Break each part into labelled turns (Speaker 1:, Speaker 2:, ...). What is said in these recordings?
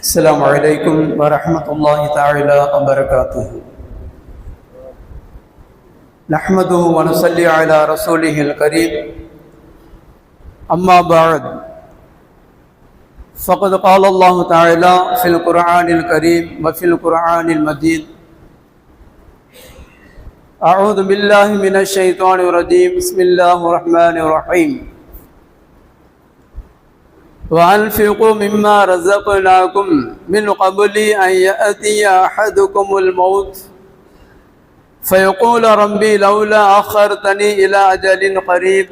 Speaker 1: السلام عليكم ورحمة الله تعالى وبركاته. نحمده ونصلي على رسوله الكريم. أما بعد فقد قال الله تعالى في القرآن الكريم وفي القرآن المجيد أعوذ بالله من الشيطان الرجيم. بسم الله الرحمن الرحيم. وأنفقوا مما رزقناكم من قبل أن يأتي أحدكم الموت. فيقول ربي لولا أخرتني إلى أجل قريب.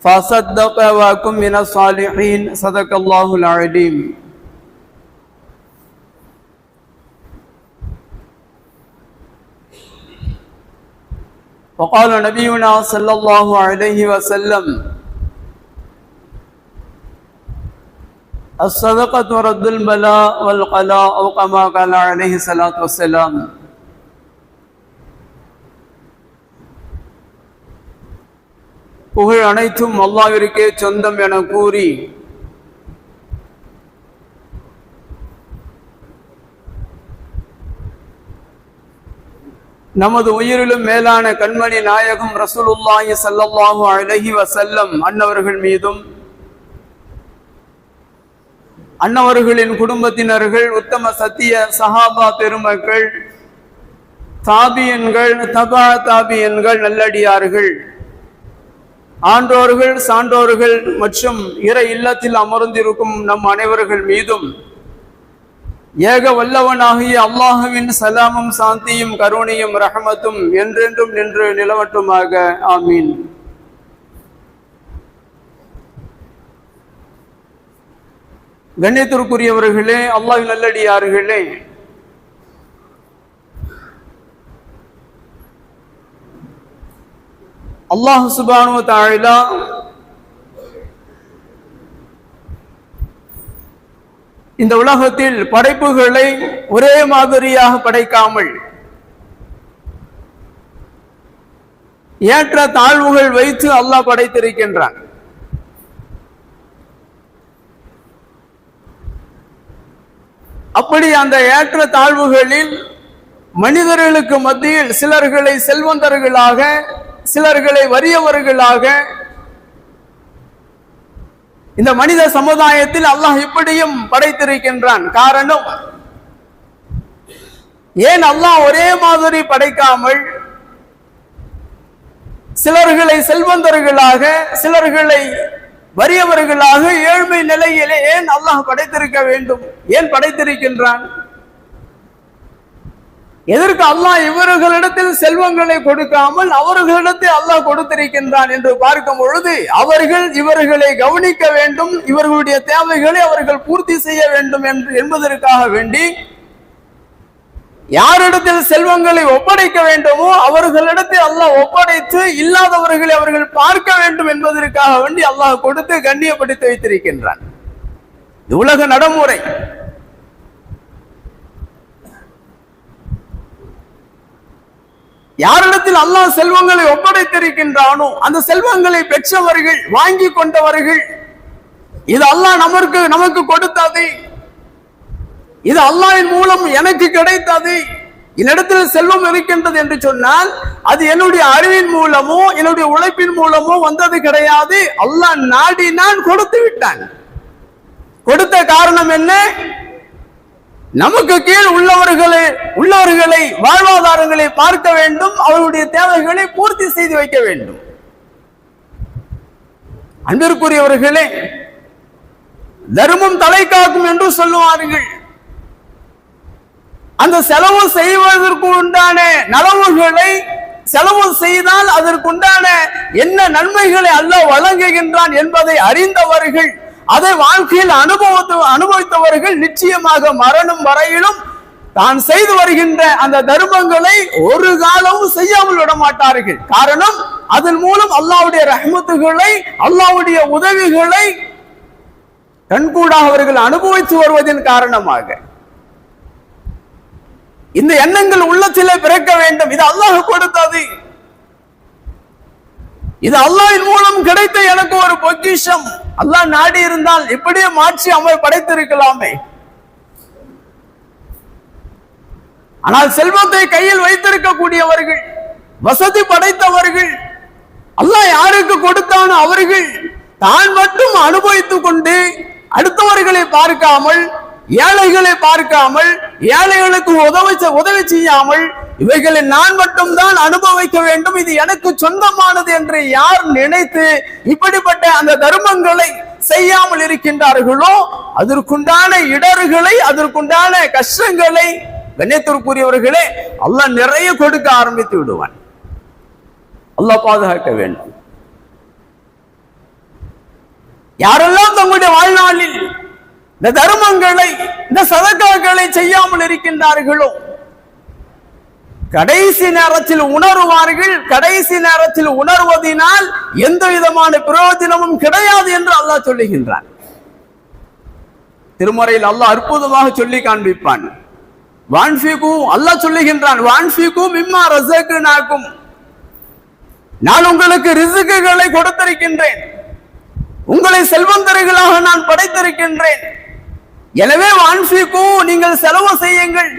Speaker 1: فصدق وأكن من الصالحين. صدق الله العليم وقال نبينا صلى الله عليه وسلم الصدقة رد البلاء والقلاء أو كما قال عليه الصلاة والسلام புகழ் அனைத்தும் அல்லாவிற்கே சொந்தம் என கூறி நமது உயிரிலும் மேலான கண்மணி நாயகம் ரசூலுல்லாஹி ஸல்லல்லாஹு அலைஹி வஸல்லம் அன்னவர்கள் மீதும் அன்னவர்களின் குடும்பத்தினர்கள் உத்தம சத்திய சஹாபா பெருமக்கள் தாபியன்கள் தபா தாபியன்கள் நல்லடியார்கள் ஆன்றோர்கள் சான்றோர்கள் மற்றும் இறை இல்லத்தில் அமர்ந்திருக்கும் நம் அனைவர்கள் மீதும் ஏக வல்லவனாகிய அல்லாஹுவின் சலாமும் சாந்தியும் கருணையும் ரஹமத்தும் என்றென்றும் நின்று நிலவட்டுமாக. ஆமீன். கண்ணியத்திற்குரியவர்களே அல்லாஹ் நல்லடியார்களே. அல்லாஹ் சுபானு தாழிலா இந்த உலகத்தில் படைப்புகளை ஒரே மாதிரியாக படைக்காமல் ஏற்ற தாழ்வுகள் வைத்து அல்லாஹ் படைத்திருக்கின்றான். அப்படி அந்த ஏற்ற தாழ்வுகளில் மனிதர்களுக்கு மத்தியில் சிலர்களை செல்வந்தர்களாக சிலர்களை வறியவர்களாக இந்த மனித சமுதாயத்தில் அல்லாஹ் இப்படியும் படைத்திருக்கின்றான். காரணம் ஏன் அல்லாஹ் ஒரே மாதிரி படைக்காமல் சிலர்களை செல்வந்தர்களாக சிலர்களை வறியவர்களாக ஏழ்மை நிலையிலே ஏன் அல்லாஹ் படைத்திருக்க வேண்டும்? ஏன் படைத்திருக்கின்றான்? எதற்கு அல்லாஹ் இவர்களிடத்தில் செல்வங்களை கொடுக்காமல் அவர்களிடத்தில் அல்லாஹ் கொடுத்திருக்கின்றான் என்று பார்க்கும் பொழுது அவர்கள் இவர்களை கவனிக்க வேண்டும் இவர்களுடைய தேவைகளை அவர்கள் பூர்த்தி செய்ய வேண்டும் என்று என்பதற்காக வேண்டி யாரிடத்தில் செல்வங்களை ஒப்படைக்க வேண்டுமோ அவர்களிடத்தில் அல்லாஹ் ஒப்படைத்து இல்லாதவர்களை அவர்கள் பார்க்க வேண்டும் என்பதற்காக வேண்டி அல்லாஹ் கொடுத்து கண்ணியப்படுத்தி வைத்திருக்கின்றான். இது உலக நடைமுறை. யாரிடத்தில் அல்லாஹ் செல்வங்களை ஒப்படைத்திருக்கின்றானோ அந்த செல்வங்களை பெற்றவர்கள் வாங்கி கொண்டவர்கள் இது அல்லாஹ் நமக்கு நமக்கு கொடுத்ததை இது அல்லாஹின் மூலம் எனக்கு கிடைத்தது. என்னிடத்தில் செல்வம் இருக்கின்றது என்று சொன்னால் அது என்னுடைய அறிவின் மூலமோ என்னுடைய உழைப்பின் மூலமோ வந்தது கிடையாது. அல்லாஹ் நாடி நான் கொடுத்து விட்டான். கொடுத்த காரணம் என்ன? நமக்கு கீழ் உள்ளவர்களை உள்ளவர்களை வாழ்வாதாரங்களை பார்க்க வேண்டும் அவர்களுடைய தேவைகளை பூர்த்தி செய்து வைக்க வேண்டும். அன்பிற்குரியவர்களே தர்மம் தலை காக்கும் என்று சொல்லுவார்கள். அந்த செலவு செய்வதற்கு உண்டான நலவுகளை செலவு செய்தால் அதற்குண்டான என்ன நன்மைகளை அல்ல வழங்குகின்றான் என்பதை அறிந்தவர்கள் அதை வாழ்க்கையில் அனுபவத்து அனுபவித்தவர்கள் நிச்சயமாக மரணம் வரையிலும் தான் செய்து வருகின்ற அந்த தர்மங்களை ஒரு காலமும் செய்யாமல் விட மாட்டார்கள். காரணம் அதன் மூலம் அல்லாவுடைய ரஹமத்துகளை அல்லாவுடைய உதவிகளை கண்கூடாக அவர்கள் அனுபவித்து வருவதன் காரணமாக. இந்த எண்ணங்கள் உள்ளத்திலே பிறக்க வேண்டும். இது அல்லாஹ் கொடுத்தது. இது அல்லாஹின் மூலம் கிடைத்த எனக்கு ஒரு பொக்கிஷம். அல்லாஹ் நாடி இருந்தால் இப்படியே மாற்றி அவை படைத்திருக்கலாமே. ஆனால் செல்வத்தை கையில் வைத்திருக்கக்கூடியவர்கள் வசதி படைத்தவர்கள் அல்லாஹ் யாருக்கு கொடுத்தானோ அவர்கள் தான் மட்டும் அனுபவித்துக் கொண்டு அடுத்தவர்களை பார்க்காமல் ஏழைகளை பார்க்காமல் ஏழைகளுக்கு உதவி உதவி செய்யாமல் இவைகளை நான் மட்டும்தான் அனுபவிக்க வேண்டும். இது எனக்கு சொந்தமானது என்று யார் நினைத்து இப்படிப்பட்ட அந்த தர்மங்களை செய்யாமல் இருக்கின்றார்களோ அதற்குண்டான இடர்களை அதற்குண்டான கஷ்டங்களை கண்ணியத்திற்குரியவர்களே அல்லாஹ் நிறைய கொடுக்க ஆரம்பித்து விடுவான். அல்லாஹ் பாதுகாக்க வேண்டும். யாரெல்லாம் தங்களுடைய வாழ்நாளில் இந்த தர்மங்களை இந்த சதக்காக்களை செய்யாமல் இருக்கின்றார்களோ? கடைசி நேரத்தில் உணருவார்கள் கடைசி நேரத்தில் உணர்வதினால் எந்த விதமான பிரயோஜனமும் கிடையாது என்று அல்லாஹ் சொல்லுகின்றான். திருமறையில் அல்லாஹ் அற்புதமாக சொல்லி காண்பிப்பான். வான்ஃபிகு அல்லாஹ் சொல்லுகின்றான் வான்ஃபிகு மிம்மா ரசக்கு நாக்கும் நான் உங்களுக்கு ரிசுக்குகளை கொடுத்திருக்கின்றேன். உங்களை செல்வந்தர்களாக நான் படைத்திருக்கின்றேன். எனவே வான்ஃபிகு நீங்கள் செலவு செய்யுங்கள்.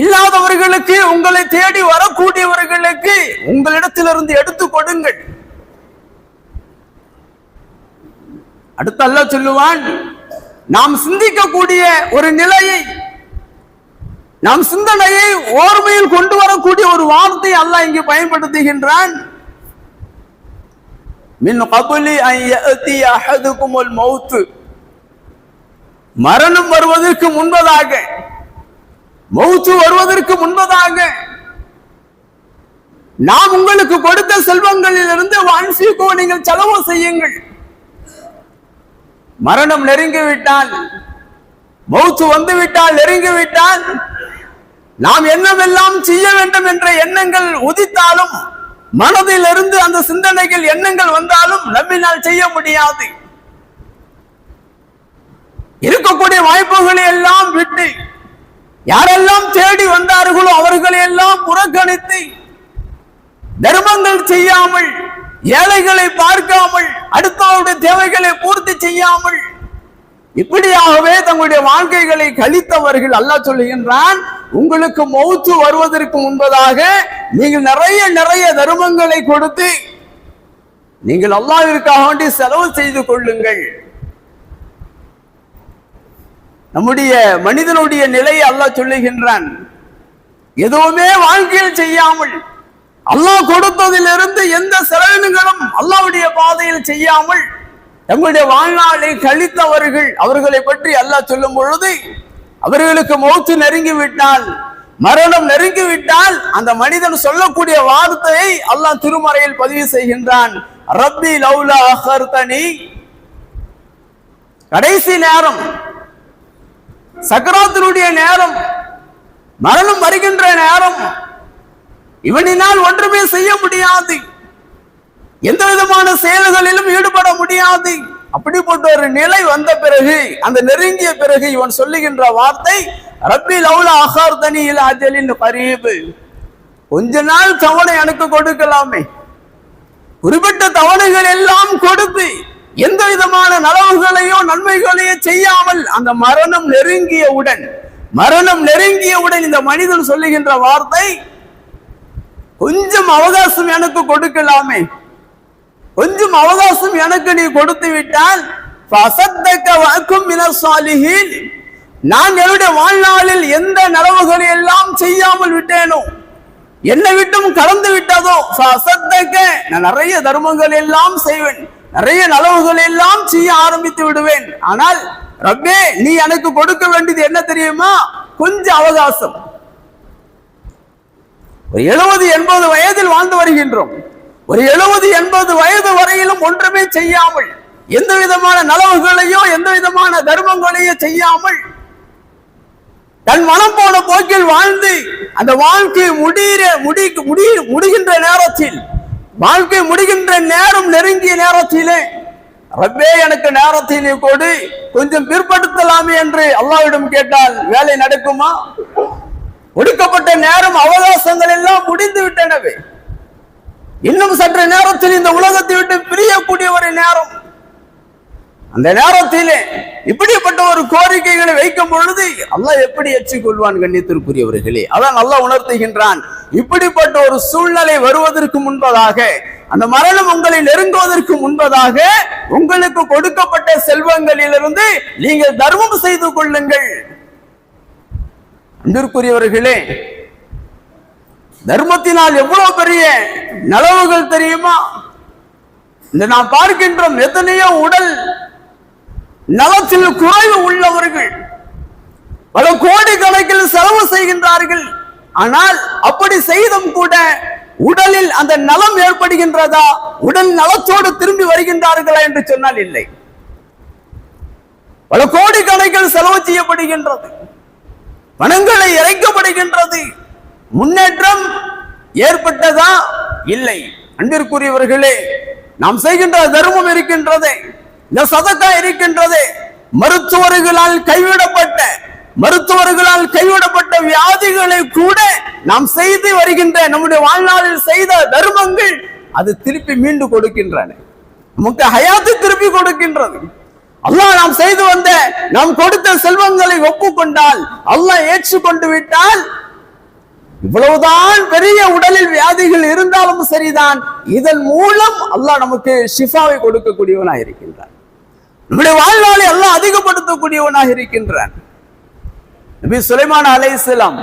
Speaker 1: இல்லாதவர்களுக்கு உங்களை தேடி வரக்கூடியவர்களுக்கு உங்களிடத்திலிருந்து எடுத்து கொடுங்கள். அடுத்து அல்ல சொல்லுவான் நாம் சிந்திக்கக்கூடிய ஒரு நிலையை நாம் சிந்தனையை ஓர்மையில் கொண்டு வரக்கூடிய ஒரு வார்த்தை அல்லாஹ் இங்கு பயன்படுத்துகின்றான். மின் கபுலி அன் யஅதி அஹதுகுமுல் மரணம் வருவதற்கு முன்பதாக மௌத்து வருவதற்கு முன்பதாக நாம் உங்களுக்கு கொடுத்த செல்வங்களில் இருந்து வான்சிக்கோ நீங்கள் செலவு செய்யுங்கள். மரணம் நெருங்கிவிட்டால் மௌத்து வந்து விட்டால் நெருங்கிவிட்டால் நாம் என்னவெல்லாம் செய்ய வேண்டும் என்ற எண்ணங்கள் உதித்தாலும் மனதிலிருந்து அந்த சிந்தனைகள் எண்ணங்கள் வந்தாலும் நம்மினால் செய்ய முடியாது. இருக்கக்கூடிய வாய்ப்புகளை எல்லாம் விட்டு யாரெல்லாம் தேடி வந்தார்களோ அவர்களை எல்லாம் புறக்கணித்து தர்மங்கள் செய்யாமல் ஏழைகளை பார்க்காமல் அடுத்தவருடைய தேவைகளை பூர்த்தி செய்யாமல் இப்படியாகவே தங்களுடைய வாழ்க்கைகளை கழித்தவர்கள் அல்லாஹ் சொல்லுகின்றான் உங்களுக்கு மௌத்து வருவதற்கு முன்பதாக நீங்கள் நிறைய நிறைய தர்மங்களை கொடுத்து நீங்கள் அல்லாவிற்காக வேண்டி செலவு செய்து கொள்ளுங்கள். நம்முடைய மனிதனுடைய நிலையை அல்லாஹ் சொல்லுகின்றான். எதுவுமே வாழ்க்கையில் செய்யாமல் அல்லாஹ் கொடுத்ததிலிருந்து எந்த செலவினங்களும் அல்லாவுடைய பாதையில் செய்யாமல் தங்களுடைய வாழ்நாளை கழித்தவர்கள் அவர்களை பற்றி அல்லாஹ் சொல்லும் பொழுது அவர்களுக்கு மௌத்து நெருங்கி விட்டால் மரணம் நெருங்கி விட்டால் அந்த மனிதன் சொல்லக்கூடிய வார்த்தையை அல்லாஹ் திருமறையில் பதிவு செய்கின்றான். ரப்பி லவ்லா அஹர்தனி. கடைசி நேரம் சக்கராத்தினுடைய நேரம் மரணம் வருகின்ற நேரம். இவனினால் ஒன்றுமே செய்ய முடியாது. எந்த விதமான செயல்களிலும் ஈடுபட முடியாது. அப்படிப்பட்ட ஒரு நிலை வந்த பிறகு அந்த நெருங்கிய பிறகு இவன் சொல்லுகின்ற வார்த்தை ரப்பி லவுல அகார் தனியில் அஜலின் கரீபு. கொஞ்ச நாள் தவணை எனக்கு கொடுக்கலாமே. குறிப்பிட்ட தவணைகள் எல்லாம் கொடுத்து எந்த விதமான நலவுகளையோ நன்மைகளையோ செய்யாமல் அந்த மரணம் நெருங்கியவுடன் மரணம் நெருங்கியவுடன் இந்த மனிதன் சொல்லுகின்ற வார்த்தை கொஞ்சம் அவகாசம் எனக்கு கொடுக்கலாமே. கொஞ்சம் அவகாசம் எனக்கு நீ கொடுத்து விட்டால் நான் என்னுடைய வாழ்நாளில் எந்த நலவுகளை எல்லாம் செய்யாமல் விட்டேனோ என்னை விட்டும் கடந்து விட்டதோ நான் நிறைய தர்மங்கள் எல்லாம் செய்வேன். நிறைய நலவுகள் எல்லாம் செய்ய ஆரம்பித்து விடுவேன். ஆனால் ரப்பே நீ எனக்கு கொடுக்க வேண்டியது என்ன தெரியுமா? கொஞ்சம் அவகாசம். ஒரு எழுபது எண்பது வயதில் வாழ்ந்து வருகின்றோம். ஒரு எழுபது எண்பது வயது வரையிலும் ஒன்றுமே செய்யாமல் எந்த விதமான நலவுகளையோ எந்த விதமான தர்மங்களையோ செய்யாமல் தன் மனம் போன போக்கில் வாழ்ந்து அந்த வாழ்க்கை முடிகிற முடி முடி முடிகின்ற நேரத்தில் வாழ்க்கை முடிகின்ற நேரம் நெருங்கிய நேரத்திலே ரப்பே எனக்கு நேரத்தை நீ கொடு. கொஞ்சம் பிற்படுத்தலாமே என்று அல்லாவிடம் கேட்டால் வேலை நடக்குமா? ஒடுக்கப்பட்ட நேரம் அவகாசங்கள் எல்லாம் முடிந்து விட்டனவே. இன்னும் சற்று நேரத்தில் இந்த உலகத்தை விட்டு பிரியக்கூடிய ஒரு நேரம். அந்த நேரத்திலே இப்படிப்பட்ட ஒரு கோரிக்கைகளை வைக்கும் பொழுது அல்லாஹ் எப்படி ஏற்றுக்கொள்வான் கண்ணியத்திற்குரியவர்களே? அதான் அல்லாஹ் உணர்த்துகின்றான். இப்படிப்பட்ட ஒரு சூழ்நிலை வருவதற்கு முன்பதாக அந்த மரணம் உங்களை நெருங்குவதற்கு முன்பதாக உங்களுக்கு கொடுக்கப்பட்ட செல்வங்களிலிருந்து நீங்கள் தர்மம் செய்து கொள்ளுங்கள். அன்பிற்குரியவர்களே தர்மத்தினால் எவ்வளவு பெரிய நலவுகள் தெரியுமா? இந்த நாம் பார்க்கின்றோம் எத்தனையோ உடல் நலத்தில் குறைவு உள்ளவர்கள். பல கோடி கணக்கில் செலவு செய்கின்றார்கள். ஆனால் அப்படி செய்தும் கூட உடலில் அந்த நலம் ஏற்படுகின்றதா? உடல் நலத்தோடு திரும்பி வருகின்றார்களா என்று சொன்னால் இல்லை. பல கோடி கணக்கில் செலவு செய்யப்படுகின்றது. பணங்களை இறைக்கப்படுகின்றது. முன்னேற்றம் ஏற்பட்டதா? இல்லை. அன்பிற்குரியவர்களே நாம் செய்கின்ற தர்மம் இருக்கின்றதே. இந்த சதக்கா இருக்கின்றது. மருத்துவர்களால் கைவிடப்பட்ட மருத்துவர்களால் கைவிடப்பட்ட வியாதிகளை கூட நாம் செய்து வருகின்ற நம்முடைய வாழ்நாளில் செய்த தர்மங்கள் அது திருப்பி மீண்டு கொடுக்கின்றன. நமக்கு ஹயாத்து திருப்பி கொடுக்கின்றது. அல்லாஹ் நாம் செய்து வந்த நாம் கொடுத்த செல்வங்களை ஒப்புக்கொண்டால் அல்லாஹ் ஏற்றுக்கொண்டு விட்டால் இவ்வளவுதான் பெரிய உடலில் வியாதிகள் இருந்தாலும் சரிதான். இதன் மூலம் அல்லாஹ் நமக்கு ஷிஃபாவை கொடுக்கக்கூடியவனாக இருக்கின்றான் நம்முடைய வாழ்நாளை எல்லாம் அதிகப்படுத்தக்கூடியவனாக இருக்கின்றான். நபி சுலைமான் அலைசலாம்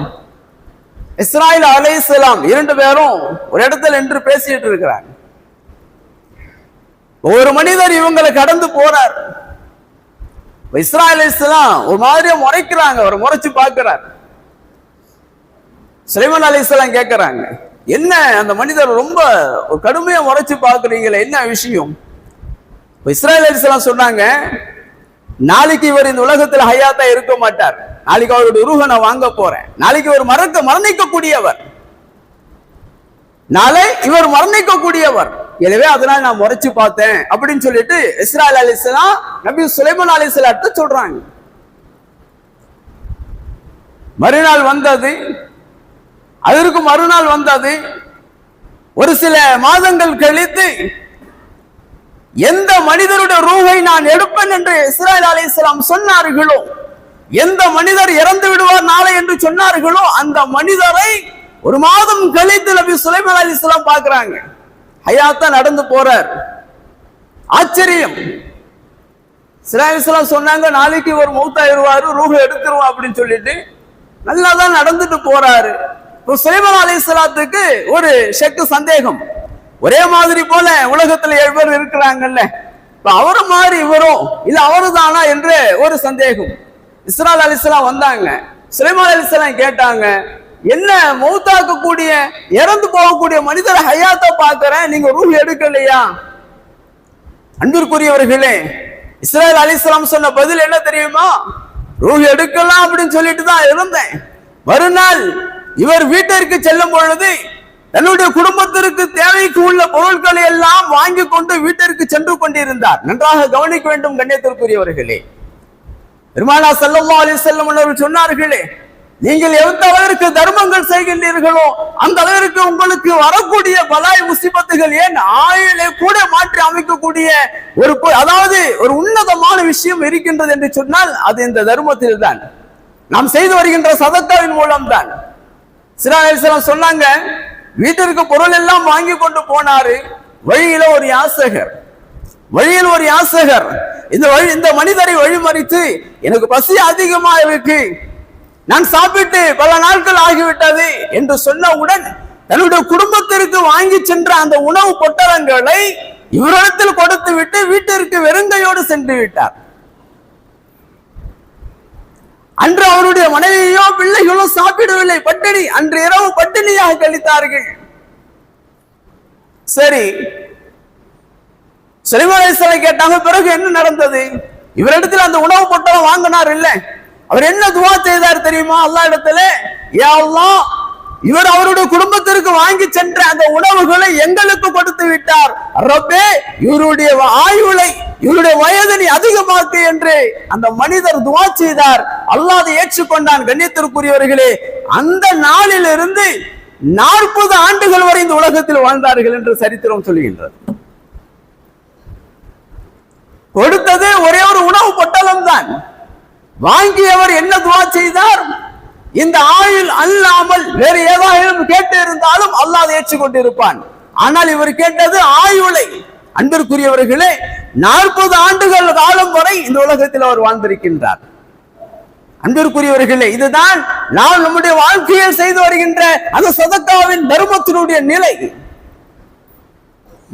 Speaker 1: இஸ்ராயில் அலைசலாம் இரண்டு பேரும் ஒரு இடத்துல நின்று பேசிட்டு இருக்கிறாங்க. ஒரு மனிதர் இவங்களை கடந்து போறார். இஸ்ராயல் அலைஹிஸ்ஸலாம் ஒரு மாதிரியா முறைக்கிறாங்க அவர் முறைச்சு பார்க்கிறார். சுலைமான் அலைசலாம் கேட்கிறாங்க என்ன அந்த மனிதர் ரொம்ப ஒரு கடுமையா முறைச்சு பார்க்கறீங்களே என்ன விஷயம்? இப்ப சொன்னாங்க நாளைக்கு இவர் இந்த உலகத்தில் ஹயாத்தா இருக்க மாட்டார். நாளைக்கு அவருடைய உருக நான் வாங்க போறேன். நாளைக்கு இவர் மறக்க மரணிக்கக்கூடியவர். நாளை இவர் மரணிக்கக்கூடியவர். எனவே அதனால நான் முறைச்சு பார்த்தேன் அப்படின்னு சொல்லிட்டு இஸ்ராயல் அலிஸ்லாம் நபி சுலைமன் அலிஸ்லாட்ட சொல்றாங்க. மறுநாள் வந்தது. அதற்கு மறுநாள் வந்தது. ஒரு சில மாதங்கள் கழித்து எந்த மனிதருடைய ரூகை நான் எடுப்பேன் என்று இஸ்ராயல் அலிஸ்லாம் சொன்னார்களோ? எந்த மனிதர் இறந்து விடுவார் நாளை என்று சொன்னார்களோ அந்த மனிதரை ஒரு மாதம் கழித்து நபி சுலைமன் அலி இஸ்லாம் பார்க்கிறாங்க. ஹயாத்தா நடந்து போறார். ஆச்சரியம். சிலாயிஸ்லாம் சொன்னாங்க நாளைக்கு ஒரு மௌத்தாயிருவாரு ரூகை எடுத்துருவா அப்படின்னு சொல்லிட்டு. நல்லா தான் நடந்துட்டு போறாரு. இப்போ அலி இஸ்லாத்துக்கு ஒரு ஷெக்கு சந்தேகம். ஒரே மாதிரி போல உலகத்துல ஏழு பேர் இருக்கிறாங்கல்ல. இப்ப அவரு மாதிரி இவரும் இது அவரு தானா என்று ஒரு சந்தேகம். இஸ்ரால் அலிஸ்லாம் வந்தாங்க. சுலைமான் அலிஸ்லாம் கேட்டாங்க என்ன மௌத்தாக்க கூடிய இறந்து போகக்கூடிய மனிதரை ஹயாத்த பாக்குறேன் நீங்க ரூ எடுக்கலையா? அன்பிற்குரியவர்களே இஸ்ரேல் அலிஸ்லாம் சொன்ன பதில் என்ன தெரியுமா? ரூ எடுக்கலாம் அப்படின்னு சொல்லிட்டு தான் இருந்தேன். மறுநாள் இவர் வீட்டிற்கு செல்லும் பொழுது தன்னுடைய குடும்பத்திற்கு தேவைக்கு உள்ள பொருட்களை எல்லாம் வாங்கி கொண்டு வீட்டிற்கு சென்று கொண்டிருந்தார். நன்றாக கவனிக்க வேண்டும் கண்ணியத்திற்குரியவர்களே. பெருமானா செல்லம்மா அலி செல்லம் அவர்கள் சொன்னார்களே நீங்கள் எந்த அளவிற்கு தர்மங்கள் செய்கின்றீர்களோ அந்த அளவிற்கு உங்களுக்கு வரக்கூடிய பலாய் முசிபத்துகள் ஏன் ஆயுளை கூட மாற்றி அமைக்கக்கூடிய ஒரு அதாவது ஒரு உன்னதமான விஷயம் இருக்கின்றது என்று சொன்னால் அது இந்த தர்மத்தில் தான். நாம் செய்து வருகின்ற சதத்தாவின் மூலம் தான். சிறாசலம் சொன்னாங்க வீட்டிற்கு பொருள் எல்லாம் வாங்கி கொண்டு போனாரு. வழியில ஒரு யாசகர். வழியில் ஒரு யாசகர். இந்த வழி இந்த மனிதரை வழிமறித்து எனக்கு பசி அதிகமா இருக்கு நான் சாப்பிட்டு பல நாட்கள் ஆகிவிட்டது என்று சொன்னவுடன் தன்னுடைய குடும்பத்திற்கு வாங்கி சென்ற அந்த உணவு பொட்டலங்களை இவரிடத்தில் கொடுத்து விட்டு வீட்டிற்கு வெறுங்கையோடு சென்று விட்டார். அன்று அவருடைய மனைவியோ பிள்ளைகளோ சாப்பிடவில்லை. பட்டினி அன்று இரவு பட்டினியாக கழித்தார்கள். சரி. சிலைமலை கேட்டாங்க பிறகு என்ன நடந்தது? இவரிடத்தில் அந்த உணவு பொட்டலம் வாங்கினார் இல்ல. அவர் என்ன துவா செய்தார் தெரியுமா? அல்லா இடத்துல யா அல்லா இவர் அவருடைய குடும்பத்திற்கு வாங்கி சென்ற அந்த உணவுகளை எங்களுக்கு கொடுத்து விட்டார். ரப்பே இவருடைய ஆயுளை இவருடைய வயதை நீ அதிகமாக்கு என்று அந்த மனிதர் துவா செய்தார். அல்லாது ஏற்றுக்கொண்டான் கண்ணியத்திற்குரியவர்களே. அந்த நாளிலிருந்து நாற்பது ஆண்டுகள் வரை இந்த உலகத்தில் வாழ்ந்தார்கள் என்று சரித்திரம் சொல்கின்றது. கொடுத்தது ஒரே ஒரு உணவு கொட்டலும்தான் வாங்கியவர் என்ன துவா செய்தார்? இந்த ஆயுள் அல்லாமல் வேறு ஏதாவது கேட்டு இருந்தாலும் அல்லாஹ் ஏற்றுக்கொண்டிருப்பான். ஆனால் இவர் கேட்டது ஆயுளை. அன்பிற்குரியவர்களே நாற்பது ஆண்டுகள் காலம் வரை இந்த உலகத்தில் அவர் வாழ்ந்திருக்கின்றார். அன்பிற்குரியவர்களே இதுதான் நாம் நம்முடைய வாழ்க்கையில் செய்து வருகின்ற அந்த சதக்காவின் தர்மத்தினுடைய நிலை.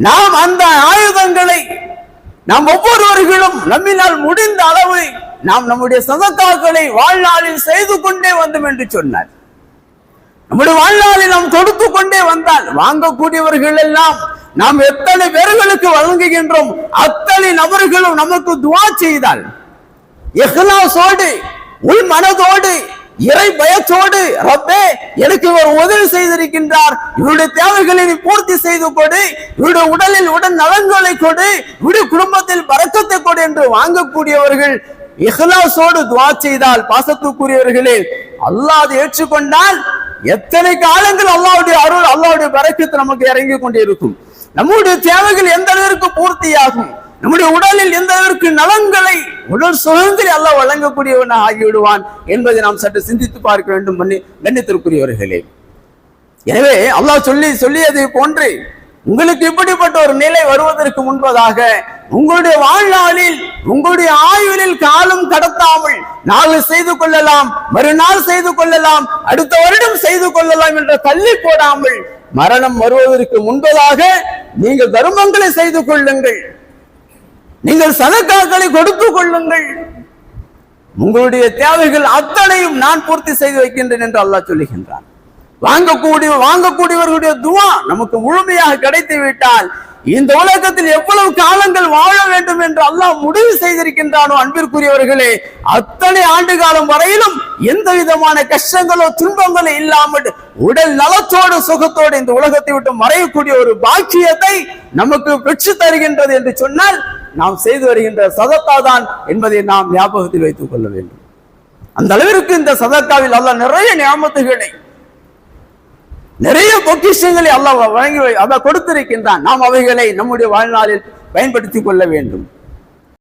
Speaker 1: நாம் அந்த ஆயுதங்களை நாம் ஒவ்வொருவர்களும் நம்மினால் முடிந்த அளவு நாம் நம்முடைய சதத்தாக்களை வாழ்நாளில் செய்து கொண்டே வந்தோம் என்று சொன்னார். நம்முடைய வாழ்நாளில் நாம் கொடுத்து கொண்டே வந்தால் வாங்கக்கூடியவர்கள் எல்லாம் நாம் எத்தனை பேர்களுக்கு வழங்குகின்றோம் அத்தனை நபர்களும் நமக்கு துவா செய்தால் எஹ்லாசோடு உள் மனதோடு இறை பயத்தோடு ரப்பே எனக்கு இவர் உதவி செய்திருக்கின்றார் இவருடைய தேவைகளை நீ பூர்த்தி செய்து கொடு இவருடைய உடலில் உடல் நலன்களை கொடு இவருடைய குடும்பத்தில் பறக்கத்தை கொடு என்று வாங்கக்கூடியவர்கள் இஹ்லாசோடு துவா செய்தால் பாசத்துக்குரியவர்களே அல்லாஹ் அதை ஏற்றுக்கொண்டால் எத்தனை காலங்கள் அல்லாவுடைய அருள் அல்லாவுடைய பறக்கத்து நமக்கு இறங்கி கொண்டே இருக்கும் நம்முடைய தேவைகள் எந்த அளவிற்கு பூர்த்தியாகும் நம்முடைய உடலில் எந்த அளவிற்கு நலன்களை உடல் சுகங்களை அல்லாஹ் வழங்கக்கூடியவனாக ஆகிவிடுவான் என்பதை நாம் சற்று சிந்தித்து பார்க்க வேண்டும் பண்ணி கண்ணித்திற்குரியவர்களே எனவே அல்லாஹ் சொல்லி சொல்லியதை போன்று உங்களுக்கு இப்படிப்பட்ட ஒரு நிலை வருவதற்கு முன்பதாக உங்களுடைய வாழ்நாளில் உங்களுடைய ஆயுளில் காலம் கடத்தாமல் நாளை செய்து கொள்ளலாம் மறுநாள் செய்து கொள்ளலாம் அடுத்த வருடம் செய்து கொள்ளலாம் என்ற தள்ளி போடாமல் மரணம் வருவதற்கு முன்பதாக நீங்கள் தர்மங்களை செய்து கொள்ளுங்கள். நீங்கள் சதக்காக்களை கொடுத்துக் கொள்ளுங்கள். உங்களுடைய தேவைகள் அத்தனையும் நான் பூர்த்தி செய்து வைக்கின்றேன் என்று அல்லாஹ் சொல்லுகின்றான். வாங்கக்கூடிய வாங்கக்கூடியவர்களுடைய துவா நமக்கு முழுமையாக கிடைத்து விட்டால் இந்த உலகத்தில் எவ்வளவு காலங்கள் வாழ வேண்டும் என்று அல்லாஹ் முடிவு செய்திருக்கின்றானோ அன்பிற்குரியவர்களே அத்தனை ஆண்டு காலம் வரையிலும் எந்த விதமான கஷ்டங்களோ துன்பங்களோ இல்லாமல் உடல் நலத்தோடு சுகத்தோடு இந்த உலகத்தை விட்டு மறையக்கூடிய ஒரு பாக்கியத்தை நமக்கு பெற்று தருகின்றது என்று சொன்னால் நாம் செய்து வருகின்ற சதத்தா தான் என்பதை நாம் ஞாபகத்தில் வைத்துக் கொள்ள வேண்டும். அந்த அளவிற்கு இந்த சதக்காவில் அல்ல நிறைய ஞாபகத்துகளை நிறைய பொக்கிஷங்களை அல்லாஹ் வழங்கி வை- அல்லாஹ் கொடுத்திருக்கின்றான். நாம் அவைகளை நம்முடைய வாழ்நாளில் பயன்படுத்திக் கொள்ள வேண்டும்.